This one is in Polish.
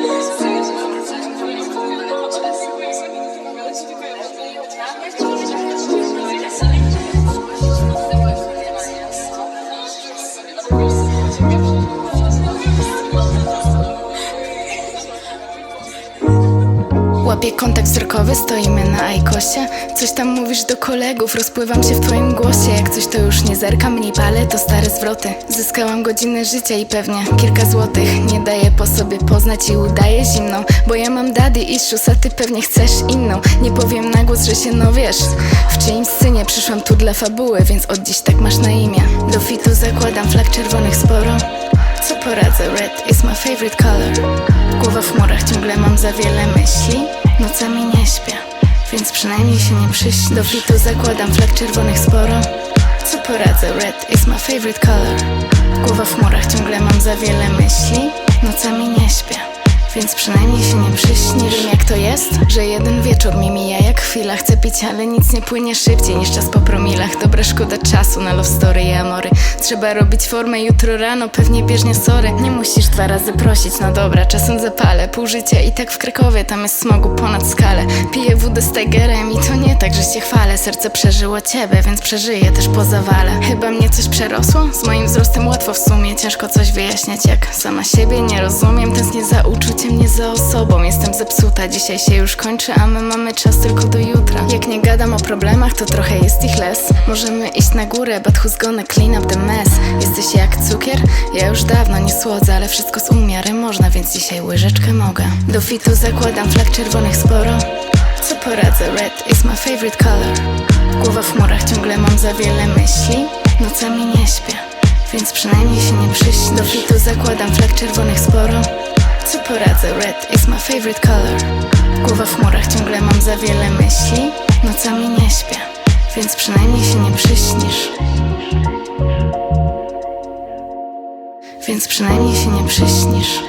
Listen. Łapię kontakt wzrokowy, stoimy na Ajkosie. Coś tam mówisz do kolegów, rozpływam się w twoim głosie. Jak coś to już nie zerkam, mniej palę, to stare zwroty. Zyskałam godzinę życia i pewnie kilka złotych. Nie daję po sobie poznać i udaję zimną Bo ja mam daddy issues, a ty pewnie chcesz inną. Nie powiem na głos, że się no wiesz W czyimś synie przyszłam tu dla fabuły Więc od dziś tak masz na imię. Do fitu zakładam flag czerwonych sporo. Co poradzę, red is my favorite color. Głowa w chmurach, ciągle mam za wiele myśli Nocami nie śpię, więc przynajmniej się nie przyśnisz Do fitu zakładam flag czerwonych sporo. Co poradzę, red is my favorite color. Głowa w chmurach, ciągle mam za wiele myśli. Nocami nie śpię więc przynajmniej się nie przyśnisz. Wiem jak to jest, że jeden wieczór mi mija jak chwila. Chcę pić, ale nic nie płynie szybciej niż czas po promilach. Dobra szkoda czasu na love story i amory. Trzeba robić formę jutro rano, pewnie bieżnie sorry Nie musisz dwa razy prosić, no dobra, czasem zapalę Pół życia i tak w Krakowie, tam jest smogu ponad skalę. Piję wódę z Tigerem i to nie tak, że się chwalę. Serce przeżyło ciebie, więc przeżyję też po zawale. Chyba mnie coś przerosło? Z moim wzrostem łatwo w sumie. Ciężko coś wyjaśniać, jak sama siebie nie rozumiem. Tęsknię za uczuciem, nie za osobą. Jestem zepsuta, dzisiaj się już kończy, a my mamy czas tylko do jutra. Jak nie gadam o problemach, to trochę jest ich les. Możemy iść na górę, but who's gonna clean up the mess? Jesteś jak cukier? Ja już dawno nie słodzę, ale wszystko z umiarem można, więc dzisiaj łyżeczkę mogę. Do fitu zakładam flag czerwonych sporo. Co poradzę, red is my favorite color. Głowa w chmurach, ciągle mam za wiele myśli. Nocami nie śpię, więc przynajmniej się nie przyśnisz Do fitu zakładam flag czerwonych sporo poradzę, red is my favorite color. Głowa w chmurach, ciągle mam za wiele myśli Nocami nie śpię, więc przynajmniej się nie przyśnisz. Więc przynajmniej się nie przyśnisz